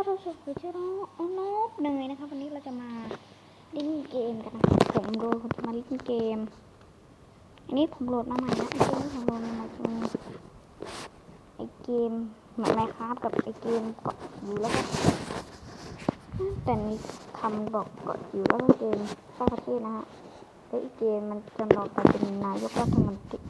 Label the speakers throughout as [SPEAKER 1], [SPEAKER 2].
[SPEAKER 1] ก็เราสุดชื่อน้องนกเนยนะคะวันนี้เราจะมาเล่นเกมกันนะผมโดยคนจะมาเล่นเกม อันนี้ผมโหลดมาใหม่นะไอเกมที่ผมโหลดมาใหม่ไอเกมเหมือนไมค์ครับกับไอเกมเกาะอยู่แล้วก็แต่มีคำบอกเกาะอยู่แล้วก็เกมสร้างประเทศนะฮะแล้วอีกเกมมันจำลองการเป็นนายกรัฐมนตรี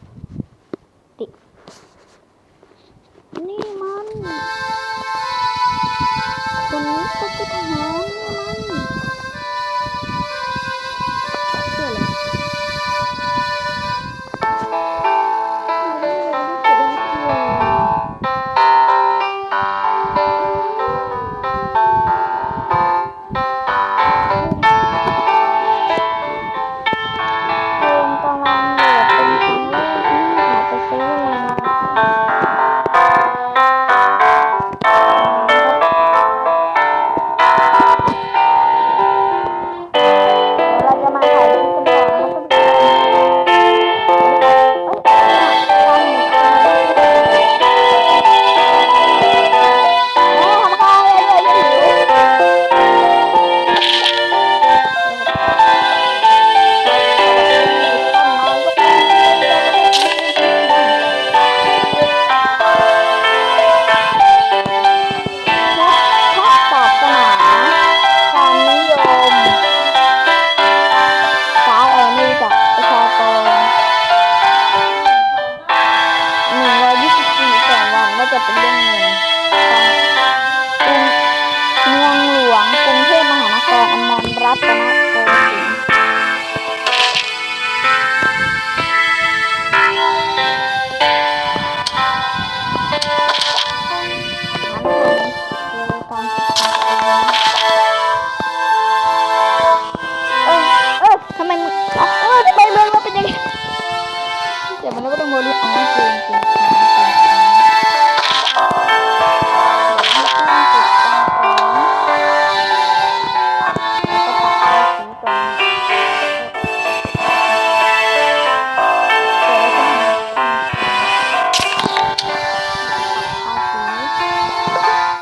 [SPEAKER 1] เดี๋ยวมันก็ต้องโมลิอ๋อจริงจริงจริง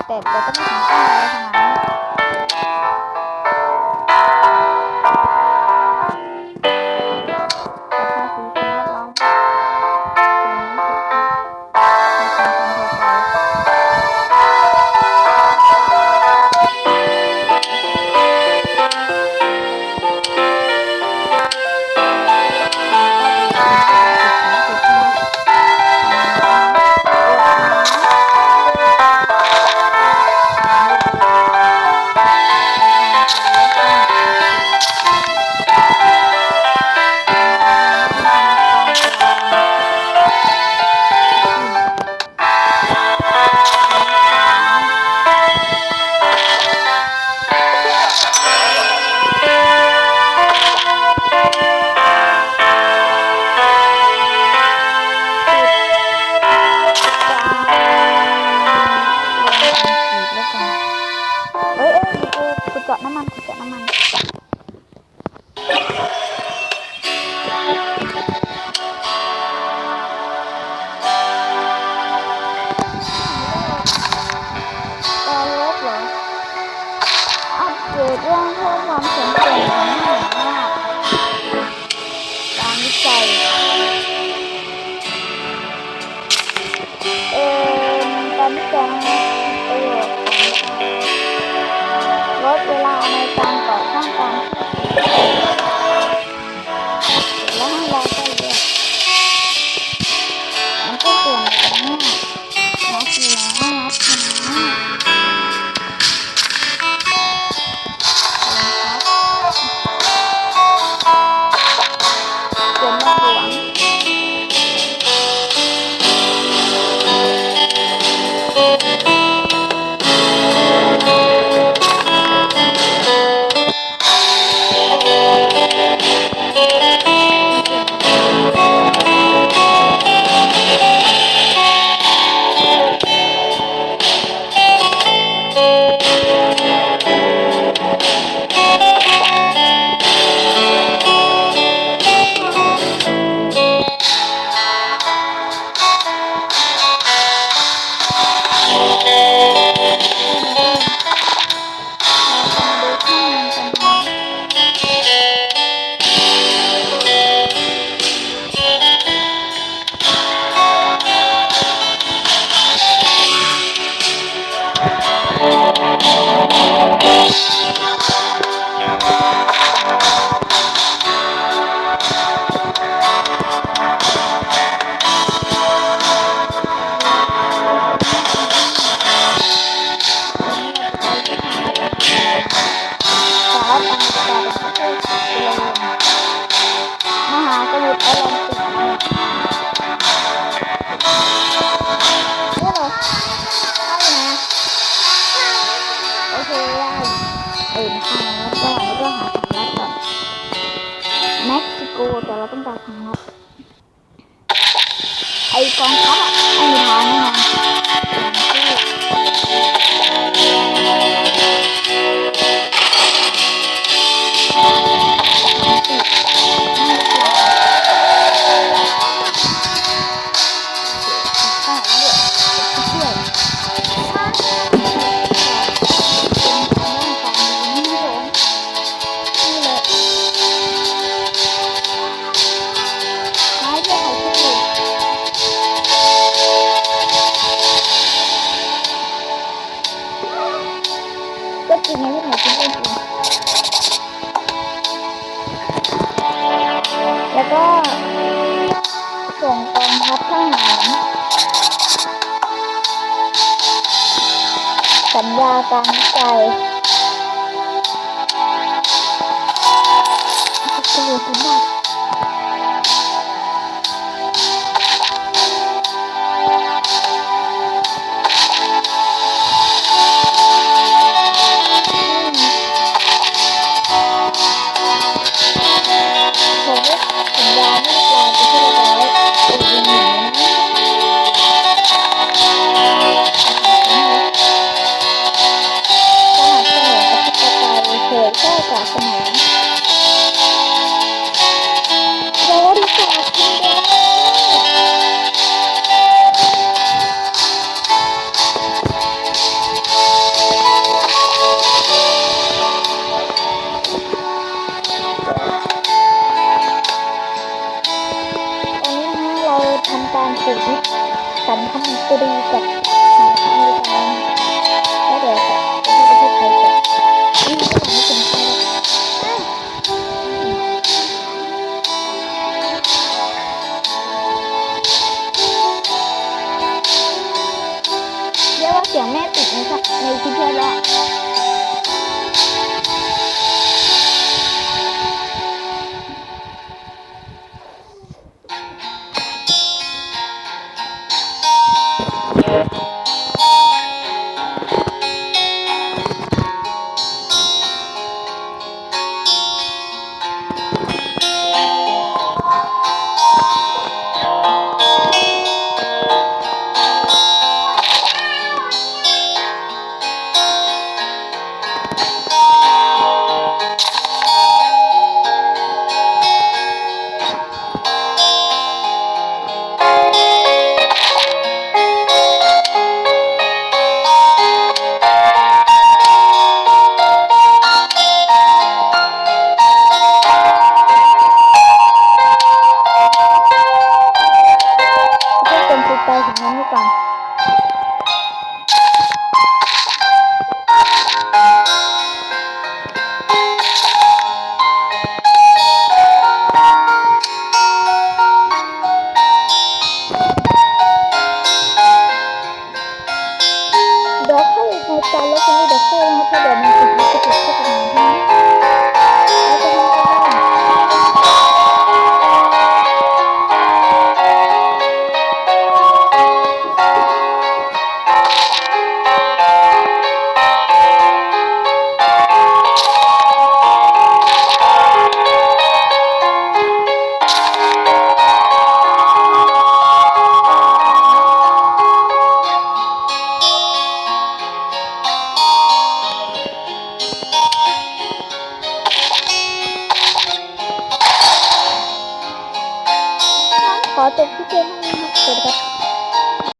[SPEAKER 1] แต่แต่ก็ไม่ถึง คว A 光，好好 ก็จริงนะที่ไนูกิดจริงแล้วก็ส่งกองทัพทหารสัญญาการใจคือคุณบอก Tunik.